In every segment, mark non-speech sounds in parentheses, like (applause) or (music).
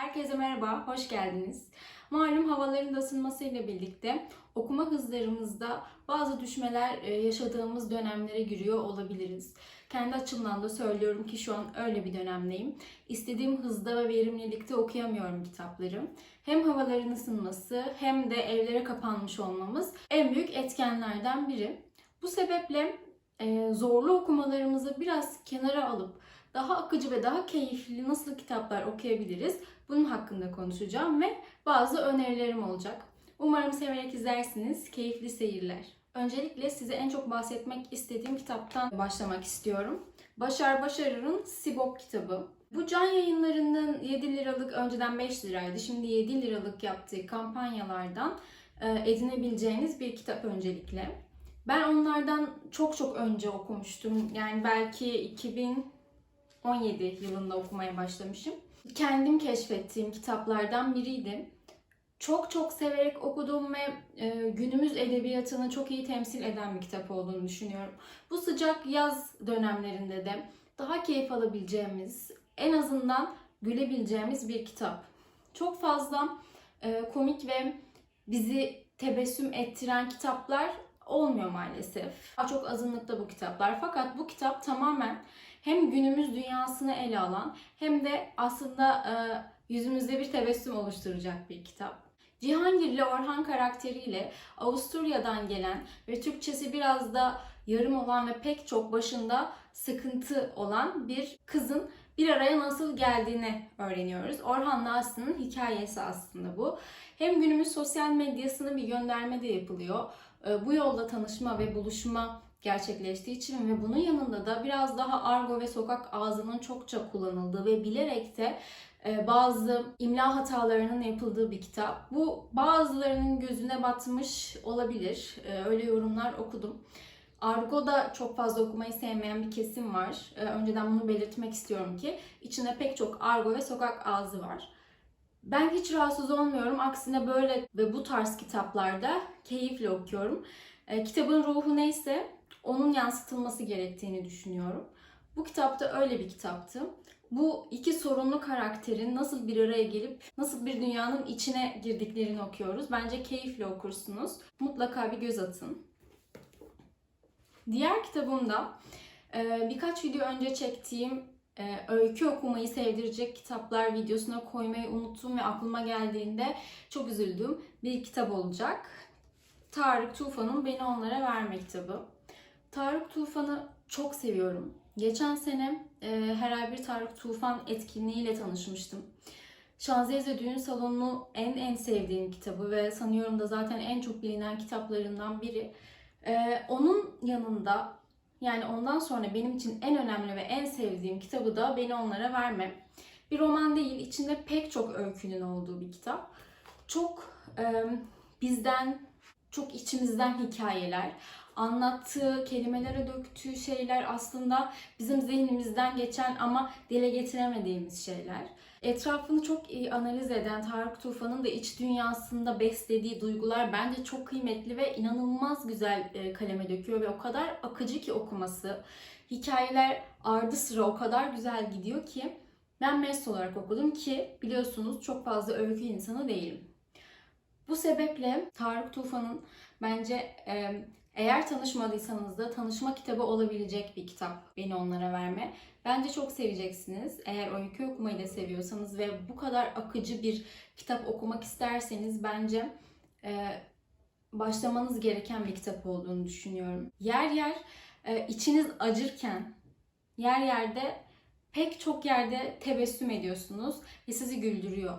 Herkese merhaba, hoş geldiniz. Malum havaların da ısınmasıyla birlikte okuma hızlarımızda bazı düşmeler e, yaşadığımız dönemlere giriyor olabiliriz. Kendi açımdan da söylüyorum ki şu an öyle bir dönemdeyim. İstediğim hızda ve verimlilikte okuyamıyorum kitapları. Hem havaların ısınması hem de evlere kapanmış olmamız en büyük etkenlerden biri. Bu sebeple e, zorlu okumalarımızı biraz kenara alıp daha akıcı ve daha keyifli nasıl kitaplar okuyabiliriz? Bunun hakkında konuşacağım ve bazı önerilerim olacak. Umarım severek izlersiniz. Keyifli seyirler. Öncelikle size en çok bahsetmek istediğim kitaptan başlamak istiyorum. Başar Başarır'ın Sibop kitabı. Bu can yayınlarının 7 liralık önceden 5 liraydı. Şimdi 7 liralık yaptığı kampanyalardan e, edinebileceğiniz bir kitap öncelikle. Ben onlardan çok çok önce okumuştum. Yani belki 2017 yılında okumaya başlamışım. Kendim keşfettiğim kitaplardan biriydi. Çok çok severek okuduğum ve e, günümüz edebiyatını çok iyi temsil eden bir kitap olduğunu düşünüyorum. Bu sıcak yaz dönemlerinde de daha keyif alabileceğimiz, en azından gülebileceğimiz bir kitap. Çok fazla e, komik ve bizi tebessüm ettiren kitaplar olmuyor maalesef. Çok azınlıkta bu kitaplar. Fakat bu kitap tamamen hem günümüz dünyasını ele alan hem de aslında e, yüzümüzde bir tebessüm oluşturacak bir kitap. Cihangir ile Orhan karakteriyle Avusturya'dan gelen ve Türkçesi biraz da yarım olan ve pek çok başında sıkıntı olan bir kızın bir araya nasıl geldiğini öğreniyoruz. Orhan'la Aslı'nın hikayesi aslında bu. Hem günümüz sosyal medyasını bir gönderme de yapılıyor. E, Bu yolda tanışma ve buluşma gerçekleştiği için ve bunun yanında da biraz daha argo ve sokak ağzının çokça kullanıldığı ve bilerek de e, bazı imla hatalarının yapıldığı bir kitap. Bu bazılarının gözüne batmış olabilir. E, Öyle yorumlar okudum. Argo da çok fazla okumayı sevmeyen bir kesim var. E, Önceden bunu belirtmek istiyorum ki içinde pek çok argo ve sokak ağzı var. Ben hiç rahatsız olmuyorum. Aksine böyle ve bu tarz kitaplarda keyifle okuyorum. Kitabın ruhu neyse onun yansıtılması gerektiğini düşünüyorum. Bu kitapta öyle bir kitaptı. Bu iki sorunlu karakterin nasıl bir araya gelip nasıl bir dünyanın içine girdiklerini okuyoruz. Bence keyifle okursunuz. Mutlaka bir göz atın. Diğer kitabımda e, birkaç video önce çektiğim e, öykü okumayı sevdirecek kitaplar videosuna koymayı unuttum ve aklıma geldiğinde çok üzüldüm. Bir kitap olacak. Tarık Tufan'ın Beni Onlara Verme kitabı. Tarık Tufan'ı çok seviyorum. Geçen sene e, herhalde bir Tarık Tufan etkinliğiyle tanışmıştım. Şanzelize Düğün Salonu en en sevdiğim kitabı ve sanıyorum da zaten en çok bilinen kitaplarından biri. E, onun yanında yani ondan sonra benim için en önemli ve en sevdiğim kitabı da Beni Onlara Verme. Bir roman değil, içinde pek çok öykünün olduğu bir kitap. Çok e, bizden, çok içimizden hikayeler, anlattığı, kelimelere döktüğü şeyler aslında bizim zihnimizden geçen ama dile getiremediğimiz şeyler. Etrafını çok iyi analiz eden Tarık Tufan'ın da iç dünyasında beslediği duygular bence çok kıymetli ve inanılmaz güzel e, kaleme döküyor ve o kadar akıcı ki okuması. Hikayeler ardı sıra o kadar güzel gidiyor ki ben mest olarak okudum ki biliyorsunuz çok fazla öykü insanı değilim. Bu sebeple Tarık Tufan'ın bence e, eğer tanışmadıysanız da tanışma kitabı olabilecek bir kitap beni onlara verme. Bence çok seveceksiniz. Eğer öykü okumayı da seviyorsanız ve bu kadar akıcı bir kitap okumak isterseniz bence e, başlamanız gereken bir kitap olduğunu düşünüyorum. Yer yer e, içiniz acırken yer yerde pek çok yerde tebessüm ediyorsunuz ve sizi güldürüyor.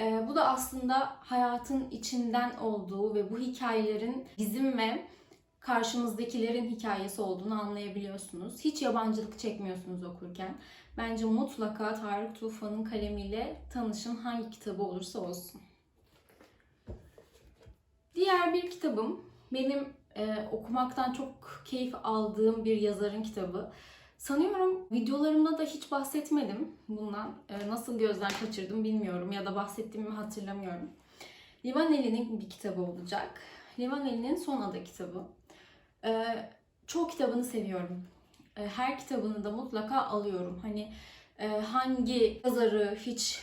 E, bu da aslında hayatın içinden olduğu ve bu hikayelerin bizim ve karşımızdakilerin hikayesi olduğunu anlayabiliyorsunuz. Hiç yabancılık çekmiyorsunuz okurken. Bence mutlaka Tarık Tufan'ın kalemiyle tanışın hangi kitabı olursa olsun. Diğer bir kitabım benim e, okumaktan çok keyif aldığım bir yazarın kitabı. Sanıyorum videolarımda da hiç bahsetmedim bundan. E, nasıl gözden kaçırdım bilmiyorum ya da bahsettiğimi hatırlamıyorum. Livaneli'nin bir kitabı olacak. Livaneli'nin Son Ada kitabı. Ee, çoğu kitabını seviyorum. Ee, her kitabını da mutlaka alıyorum. Hani e, hangi yazarı hiç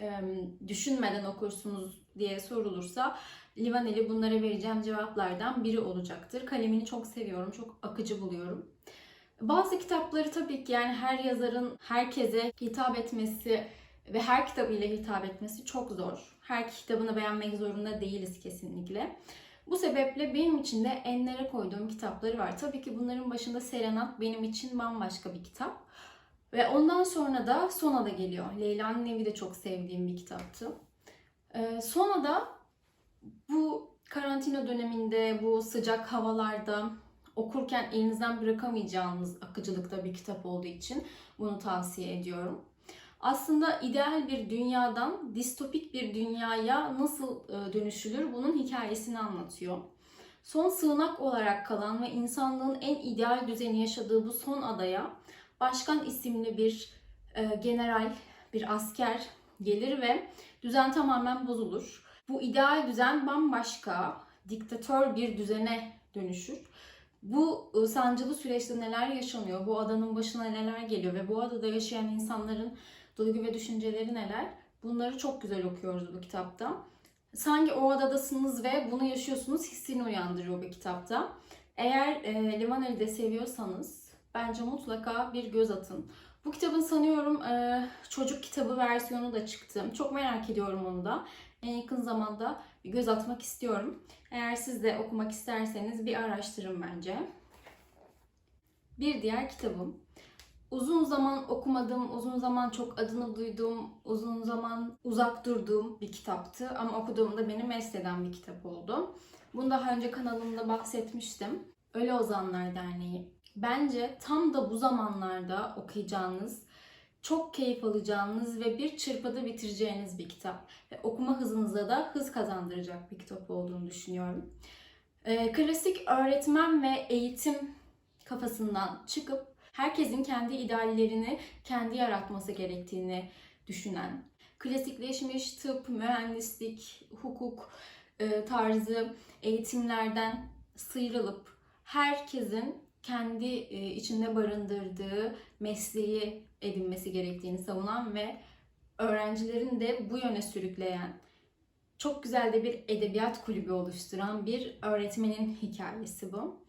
e, düşünmeden okursunuz diye sorulursa Livaneli bunlara vereceğim cevaplardan biri olacaktır. Kalemini çok seviyorum, çok akıcı buluyorum. Bazı kitapları tabii ki yani her yazarın herkese hitap etmesi ve her kitabıyla hitap etmesi çok zor. Her kitabını beğenmek zorunda değiliz kesinlikle. Bu sebeple benim için de enlere koyduğum kitapları var. Tabii ki bunların başında Serenat benim için bambaşka bir kitap. Ve ondan sonra da Sona da geliyor. Leyla'nın Evi de çok sevdiğim bir kitaptı. Ee, Sona da bu karantina döneminde, bu sıcak havalarda okurken elinizden bırakamayacağınız akıcılıkta bir kitap olduğu için bunu tavsiye ediyorum. Aslında ideal bir dünyadan distopik bir dünyaya nasıl e, dönüşülür bunun hikayesini anlatıyor. Son sığınak olarak kalan ve insanlığın en ideal düzeni yaşadığı bu son adaya Başkan isimli bir e, general, bir asker gelir ve düzen tamamen bozulur. Bu ideal düzen bambaşka, diktatör bir düzene dönüşür. Bu e, sancılı süreçte neler yaşanıyor, bu adanın başına neler geliyor ve bu adada yaşayan insanların duygu ve düşünceleri neler? Bunları çok güzel okuyoruz bu kitapta. Sanki o adadasınız ve bunu yaşıyorsunuz hissini uyandırıyor bu kitapta. Eğer e, Livaneli'yi de seviyorsanız bence mutlaka bir göz atın. Bu kitabın sanıyorum e, çocuk kitabı versiyonu da çıktı. Çok merak ediyorum onu da. En yakın zamanda bir göz atmak istiyorum. Eğer siz de okumak isterseniz bir araştırın bence. Bir diğer kitabım. Uzun zaman okumadığım, uzun zaman çok adını duyduğum, uzun zaman uzak durduğum bir kitaptı. Ama okuduğumda beni mest eden bir kitap oldu. Bunu daha önce kanalımda bahsetmiştim. Ölü Ozanlar Derneği. Bence tam da bu zamanlarda okuyacağınız, çok keyif alacağınız ve bir çırpıda bitireceğiniz bir kitap. Ve okuma hızınıza da hız kazandıracak bir kitap olduğunu düşünüyorum. Ee, klasik öğretmen ve eğitim kafasından çıkıp herkesin kendi ideallerini kendi yaratması gerektiğini düşünen, klasikleşmiş tıp, mühendislik, hukuk e, tarzı eğitimlerden sıyrılıp herkesin kendi e, içinde barındırdığı mesleği edinmesi gerektiğini savunan ve öğrencilerin de bu yöne sürükleyen çok güzel de bir edebiyat kulübü oluşturan bir öğretmenin hikayesi bu.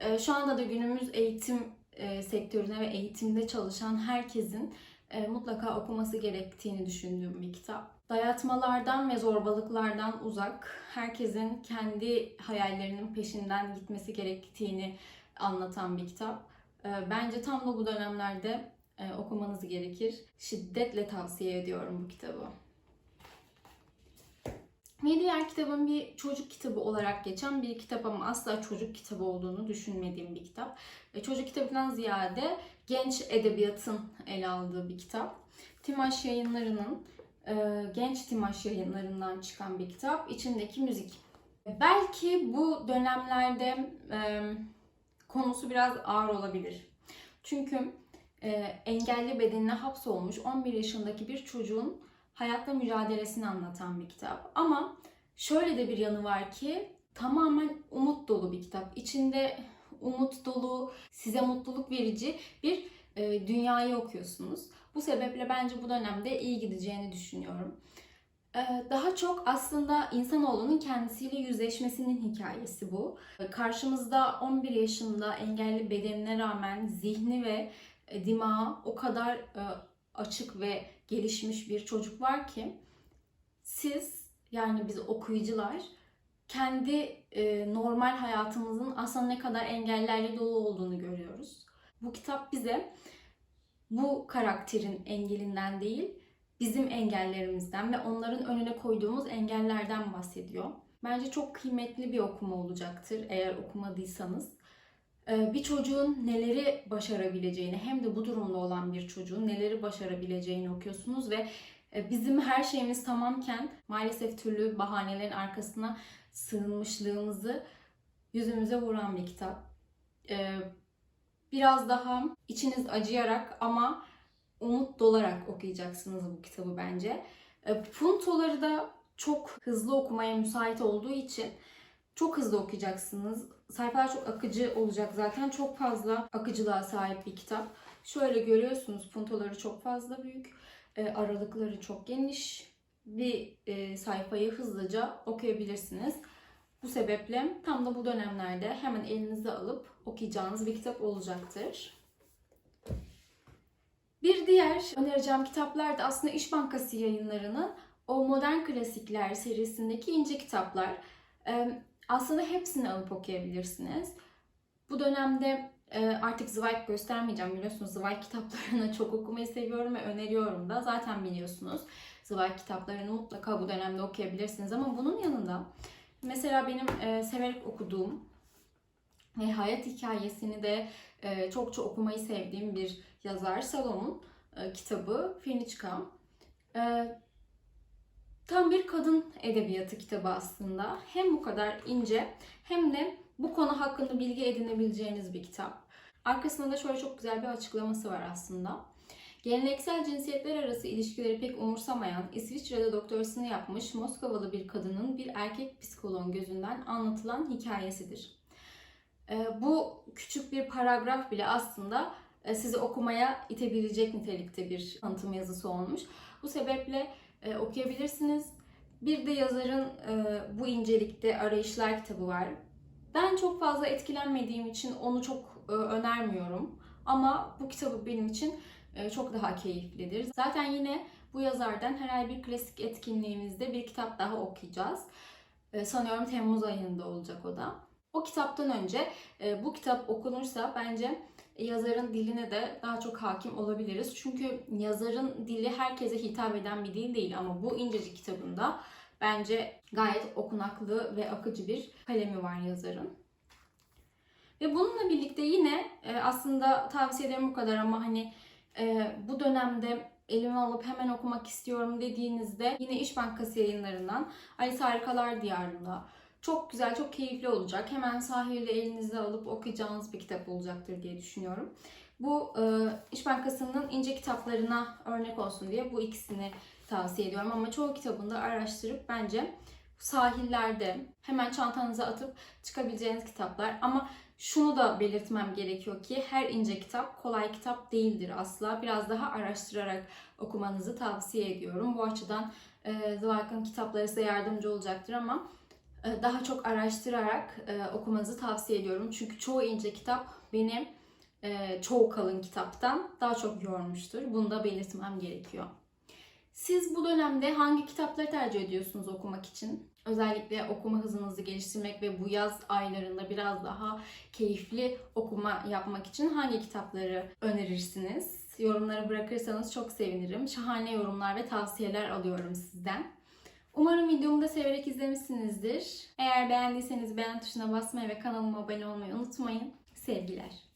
E, Şu anda da günümüz eğitim e, sektörüne ve eğitimde çalışan herkesin e, mutlaka okuması gerektiğini düşündüğüm bir kitap. Dayatmalardan ve zorbalıklardan uzak, herkesin kendi hayallerinin peşinden gitmesi gerektiğini anlatan bir kitap. E, Bence tam da bu dönemlerde e, okumanız gerekir. Şiddetle tavsiye ediyorum bu kitabı. Bir diğer kitabım bir çocuk kitabı olarak geçen bir kitap ama asla çocuk kitabı olduğunu düşünmediğim bir kitap. E, Çocuk kitabından ziyade genç edebiyatın ele aldığı bir kitap. Timaş yayınlarının e, genç Timaş yayınlarından çıkan bir kitap. İçindeki müzik. Belki bu dönemlerde e, konusu biraz ağır olabilir. Çünkü e, engelli bedenine hapsolmuş 11 yaşındaki bir çocuğun hayatla mücadelesini anlatan bir kitap. Ama şöyle de bir yanı var ki tamamen umut dolu bir kitap. İçinde umut dolu, size mutluluk verici bir e, dünyayı okuyorsunuz. Bu sebeple bence bu dönemde iyi gideceğini düşünüyorum. E, Daha çok aslında insanoğlunun kendisiyle yüzleşmesinin hikayesi bu. E, Karşımızda 11 yaşında engelli bedenine rağmen zihni ve e, dimağı o kadar açık ve gelişmiş bir çocuk var ki siz yani biz okuyucular kendi e, normal hayatımızın aslında ne kadar engellerle dolu olduğunu görüyoruz. Bu kitap bize bu karakterin engelinden değil, bizim engellerimizden ve onların önüne koyduğumuz engellerden bahsediyor. Bence çok kıymetli bir okuma olacaktır eğer okumadıysanız. Ee, Bir çocuğun neleri başarabileceğini hem de bu durumda olan bir çocuğun neleri başarabileceğini okuyorsunuz ve e, bizim her şeyimiz tamamken maalesef türlü bahanelerin arkasına sığınmışlığımızı yüzümüze vuran bir kitap. Ee, Biraz daha içiniz acıyarak ama umut dolarak okuyacaksınız bu kitabı bence. E, Puntoları da çok hızlı okumaya müsait olduğu için çok hızlı okuyacaksınız. Sayfalar çok akıcı olacak zaten. Çok fazla akıcılığa sahip bir kitap. Şöyle görüyorsunuz puntoları çok fazla büyük. E, aralıkları çok geniş. Bir e, sayfayı hızlıca okuyabilirsiniz. Bu sebeple tam da bu dönemlerde hemen elinize alıp okuyacağınız bir kitap olacaktır. Bir diğer önereceğim kitaplar da aslında İş Bankası yayınlarının o Modern Klasikler serisindeki ince kitaplar. Aslında hepsini alıp okuyabilirsiniz. Bu dönemde e, artık Zweig göstermeyeceğim biliyorsunuz. Zweig kitaplarını (laughs) çok okumayı seviyorum ve öneriyorum da. Zaten biliyorsunuz Zweig kitaplarını mutlaka bu dönemde okuyabilirsiniz. Ama bunun yanında mesela benim e, severek okuduğum ve hayat hikayesini de e, çokça okumayı sevdiğim bir yazar Salomon e, kitabı Feniçka. Tam bir kadın edebiyatı kitabı aslında. Hem bu kadar ince hem de bu konu hakkında bilgi edinebileceğiniz bir kitap. Arkasında da şöyle çok güzel bir açıklaması var aslında. Geleneksel cinsiyetler arası ilişkileri pek umursamayan, İsviçre'de doktorasını yapmış Moskovalı bir kadının bir erkek psikoloğun gözünden anlatılan hikayesidir. E, bu küçük bir paragraf bile aslında e, sizi okumaya itebilecek nitelikte bir tanıtım yazısı olmuş. Bu sebeple e, okuyabilirsiniz. Bir de yazarın e, bu incelikte arayışlar kitabı var. Ben çok fazla etkilenmediğim için onu çok e, önermiyorum. Ama bu kitabı benim için e, çok daha keyiflidir. Zaten yine bu yazardan herhalde bir klasik etkinliğimizde bir kitap daha okuyacağız. E, sanıyorum Temmuz ayında olacak o da. O kitaptan önce e, bu kitap okunursa bence yazarın diline de daha çok hakim olabiliriz. Çünkü yazarın dili herkese hitap eden bir dil değil ama bu incecik kitabında bence gayet okunaklı ve akıcı bir kalemi var yazarın. Ve bununla birlikte yine e, aslında tavsiyelerim bu kadar ama hani e, bu dönemde elime alıp hemen okumak istiyorum dediğinizde yine İş Bankası yayınlarından Alice Harikalar Diyarı'nda çok güzel, çok keyifli olacak. Hemen sahilde elinize alıp okuyacağınız bir kitap olacaktır diye düşünüyorum. Bu e, İş Bankası'nın ince kitaplarına örnek olsun diye bu ikisini tavsiye ediyorum. Ama çoğu kitabında araştırıp bence sahillerde hemen çantanıza atıp çıkabileceğiniz kitaplar. Ama şunu da belirtmem gerekiyor ki her ince kitap kolay kitap değildir asla. Biraz daha araştırarak okumanızı tavsiye ediyorum. Bu açıdan e, Zweig'ın kitapları size yardımcı olacaktır ama daha çok araştırarak e, okumanızı tavsiye ediyorum. Çünkü çoğu ince kitap beni e, çoğu kalın kitaptan daha çok yormuştur. Bunu da belirtmem gerekiyor. Siz bu dönemde hangi kitapları tercih ediyorsunuz okumak için? Özellikle okuma hızınızı geliştirmek ve bu yaz aylarında biraz daha keyifli okuma yapmak için hangi kitapları önerirsiniz? Yorumları bırakırsanız çok sevinirim. Şahane yorumlar ve tavsiyeler alıyorum sizden. Umarım videomu da severek izlemişsinizdir. Eğer beğendiyseniz beğen tuşuna basmayı ve kanalıma abone olmayı unutmayın. Sevgiler.